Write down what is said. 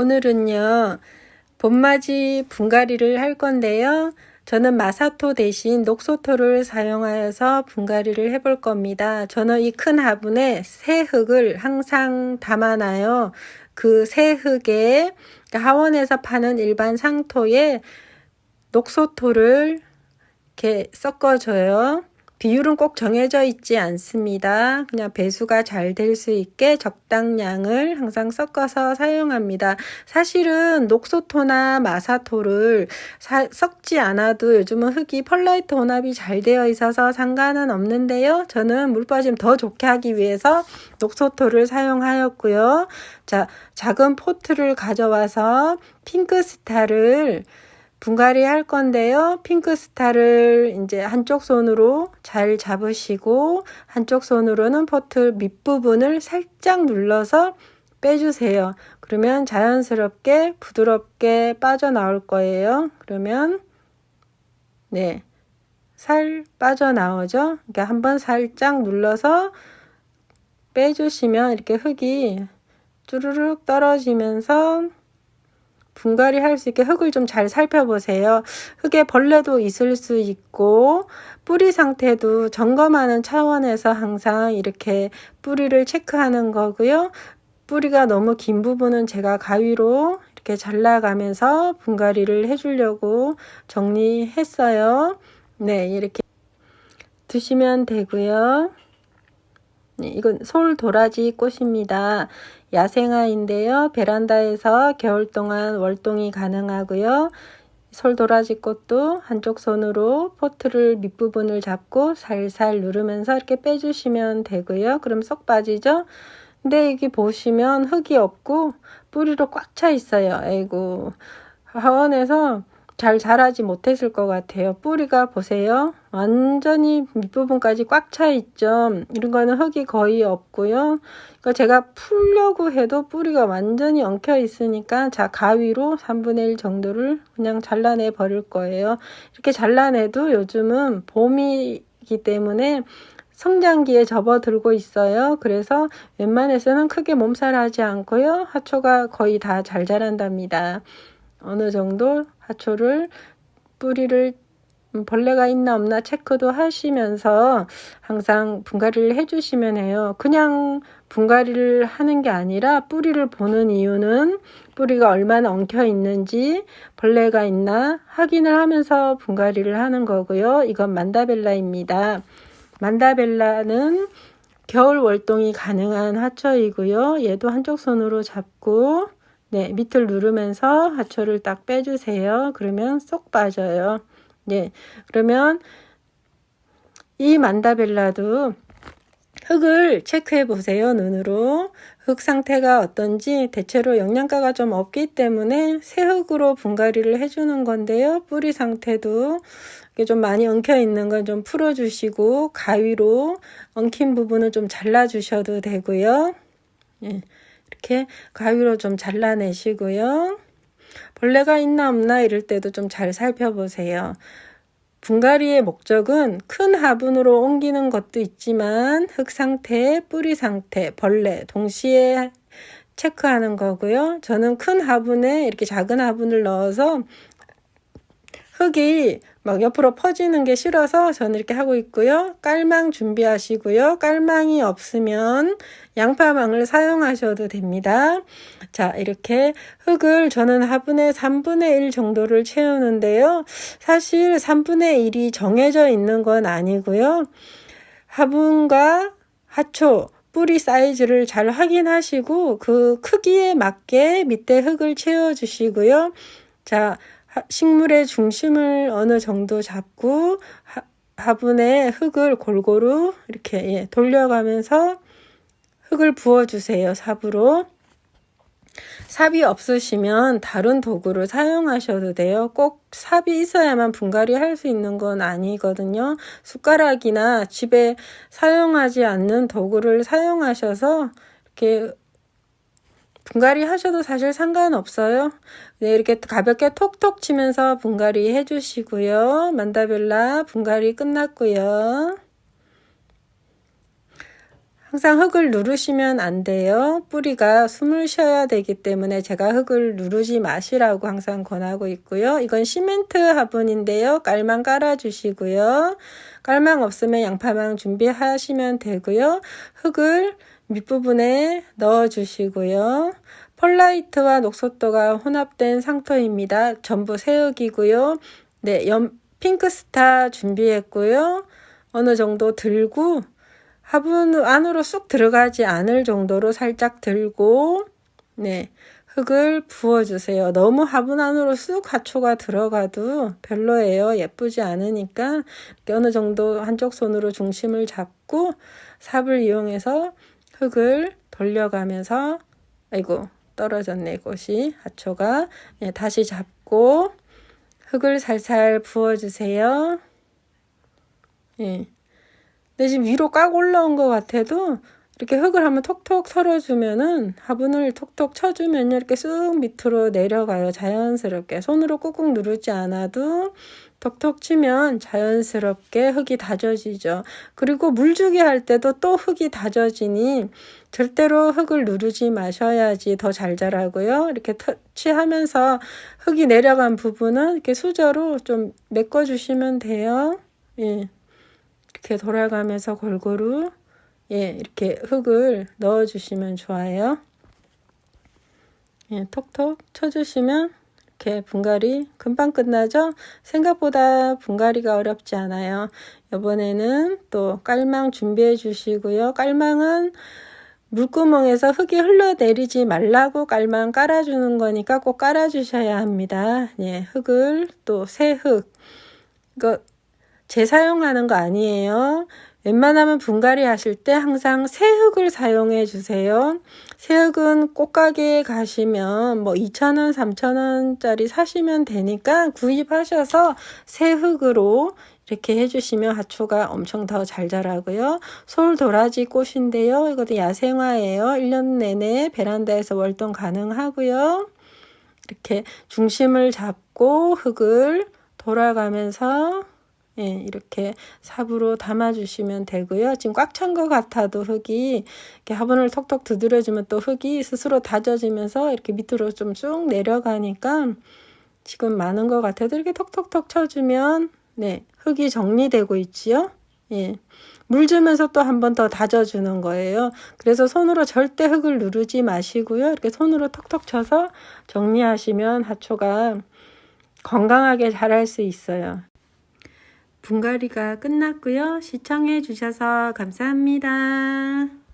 오늘은요, 봄맞이 분갈이를 할 건데요. 저는 마사토 대신 녹소토를 사용하여서 분갈이를 해볼 겁니다. 저는 이 큰 화분에 새 흙을 항상 담아놔요. 그 새 흙에 그러니까 하원에서 파는 일반 상토에 녹소토를 이렇게 섞어줘요. 비율은 꼭 정해져 있지 않습니다. 그냥 배수가 잘 될 수 있게 적당량을 항상 섞어서 사용합니다. 사실은 녹소토나 마사토를 사, 섞지 않아도 요즘은 흙이 펄라이트 혼합이 잘 되어 있어서 상관은 없는데요. 저는 물 빠짐 더 좋게 하기 위해서 녹소토를 사용하였고요. 자, 작은 포트를 가져와서 핑크스타를 분갈이 할 건데요. 핑크스타를 이제 한쪽 손으로 잘 잡으시고 한쪽 손으로는 포트 밑부분을 살짝 눌러서 빼주세요. 그러면 자연스럽게 부드럽게 빠져나올 거예요. 그러면 네. 살 빠져나오죠. 그러니까 한번 살짝 눌러서 빼주시면 이렇게 흙이 쭈르륵 떨어지면서 분갈이 할 수 있게 흙을 좀 잘 살펴보세요. 흙에 벌레도 있을 수 있고 뿌리 상태도 점검하는 차원에서 항상 이렇게 뿌리를 체크하는 거고요. 뿌리가 너무 긴 부분은 제가 가위로 이렇게 잘라가면서 분갈이를 해주려고 정리했어요. 네, 이렇게 두시면 되고요. 네, 이건 솔 도라지 꽃입니다. 야생화인데요. 베란다에서 겨울 동안 월동이 가능하고요. 솔도라지 꽃도 한쪽 손으로 포트를 밑부분을 잡고 살살 누르면서 이렇게 빼주시면 되고요. 그럼 쏙 빠지죠? 근데 여기 보시면 흙이 없고 뿌리로 꽉 차 있어요. 아이고 하원에서 잘 자라지 못했을 것 같아요. 뿌리가 보세요. 완전히 밑부분까지 꽉 차 있죠. 이런 거는 흙이 거의 없고요. 그러니까 제가 풀려고 해도 뿌리가 완전히 엉켜 있으니까 자 가위로 3분의 1 정도를 그냥 잘라내 버릴 거예요. 이렇게 잘라내도 요즘은 봄이기 때문에 성장기에 접어들고 있어요. 그래서 웬만해서는 크게 몸살하지 않고요. 하초가 거의 다 잘 자란답니다. 어느 정도 하초를 뿌리를 음, 벌레가 있나 없나 체크도 하시면서 항상 분갈이를 해주시면 해요. 그냥 분갈이를 하는 게 아니라 뿌리를 보는 이유는 뿌리가 얼마나 엉켜 있는지 벌레가 있나 확인을 하면서 분갈이를 하는 거고요. 이건 만다벨라입니다. 만다벨라는 겨울 월동이 가능한 하초이고요. 얘도 한쪽 손으로 잡고 네, 밑을 누르면서 하초를 딱 빼주세요. 그러면 쏙 빠져요. 네, 그러면 이 만다벨라도 흙을 체크해 보세요. 눈으로. 흙 상태가 어떤지 대체로 영양가가 좀 없기 때문에 새 흙으로 분갈이를 해주는 건데요. 뿌리 상태도 좀 많이 엉켜 있는 건 좀 풀어주시고 가위로 엉킨 부분은 좀 잘라주셔도 되고요. 예. 이렇게 가위로 좀 잘라내시고요. 벌레가 있나 없나 이럴 때도 좀 잘 살펴보세요. 분갈이의 목적은 큰 화분으로 옮기는 것도 있지만 흙 상태, 뿌리 상태, 벌레 동시에 체크하는 거고요. 저는 큰 화분에 이렇게 작은 화분을 넣어서 흙이 막 옆으로 퍼지는 게 싫어서 저는 이렇게 하고 있고요. 깔망 준비하시고요. 깔망이 없으면 양파망을 사용하셔도 됩니다. 자, 이렇게 흙을 저는 화분에 3분의 1 정도를 채우는데요. 사실 3분의 1이 정해져 있는 건 아니고요. 화분과 하초, 뿌리 사이즈를 잘 확인하시고 그 크기에 맞게 밑에 흙을 채워주시고요. 자, 식물의 중심을 어느 정도 잡고 화분에 흙을 골고루 이렇게 예, 돌려가면서 흙을 부어주세요. 삽으로. 삽이 없으시면 다른 도구를 사용하셔도 돼요. 꼭 삽이 있어야만 분갈이 할 수 있는 건 아니거든요. 숟가락이나 집에 사용하지 않는 도구를 사용하셔서 이렇게 분갈이 하셔도 사실 상관없어요. 네, 이렇게 가볍게 톡톡 치면서 분갈이 해주시고요. 만다벨라 분갈이 끝났고요. 항상 흙을 누르시면 안 돼요. 뿌리가 숨을 쉬어야 되기 때문에 제가 흙을 누르지 마시라고 항상 권하고 있고요. 이건 시멘트 화분인데요. 깔망 깔아주시고요. 깔망 없으면 양파망 준비하시면 되고요. 흙을 밑부분에 넣어주시고요. 펄라이트와 녹소토가 혼합된 상토입니다. 전부 새흙이고요. 네, 연, 핑크스타 준비했고요. 어느 정도 들고 화분 안으로 쑥 들어가지 않을 정도로 살짝 들고 네 흙을 부어주세요. 너무 화분 안으로 쑥 하초가 들어가도 별로예요. 예쁘지 않으니까 어느 정도 한쪽 손으로 중심을 잡고 삽을 이용해서 흙을 돌려가면서 아이고 떨어졌네 곳이 하초가 네, 다시 잡고 흙을 살살 부어주세요. 예. 근데 지금 위로 꽉 올라온 것 같아도 이렇게 흙을 한번 톡톡 털어주면은 화분을 톡톡 쳐주면요. 이렇게 쑥 밑으로 내려가요. 자연스럽게. 손으로 꾹꾹 누르지 않아도 톡톡 치면 자연스럽게 흙이 다져지죠. 그리고 물주기 할 때도 또 흙이 다져지니 절대로 흙을 누르지 마셔야지 더 잘 자라고요. 이렇게 터치하면서 흙이 내려간 부분은 이렇게 수저로 좀 메꿔주시면 돼요. 예. 이렇게 돌아가면서 골고루 예, 이렇게 흙을 넣어 주시면 좋아요. 예, 톡톡 쳐 주시면 이렇게 분갈이 금방 끝나죠? 생각보다 분갈이가 어렵지 않아요. 이번에는 또 깔망 준비해 주시고요. 깔망은 물구멍에서 흙이 흘러내리지 말라고 깔망 깔아주는 거니까 꼭 깔아주셔야 합니다. 예, 흙을 또 새 흙. 이거 재사용하는 거 아니에요. 웬만하면 분갈이 하실 때 항상 새흙을 사용해 주세요. 새흙은 꽃가게에 가시면 뭐 2,000원, 3,000원짜리 사시면 되니까 구입하셔서 새흙으로 이렇게 해주시면 하초가 엄청 더 잘 자라고요. 솔 도라지 꽃인데요. 이것도 야생화예요. 1년 내내 베란다에서 월동 가능하고요. 이렇게 중심을 잡고 흙을 돌아가면서 예, 이렇게 삽으로 담아주시면 되고요. 지금 꽉 찬 것 같아도 흙이 이렇게 화분을 톡톡 두드려주면 또 흙이 스스로 다져지면서 이렇게 밑으로 좀 쭉 내려가니까 지금 많은 것 같아도 이렇게 톡톡톡 쳐주면 네 흙이 정리되고 있지요. 예. 물 주면서 또 한 번 더 다져주는 거예요. 그래서 손으로 절대 흙을 누르지 마시고요. 이렇게 손으로 톡톡 쳐서 정리하시면 하초가 건강하게 자랄 수 있어요. 분갈이가 끝났고요. 시청해 주셔서 감사합니다.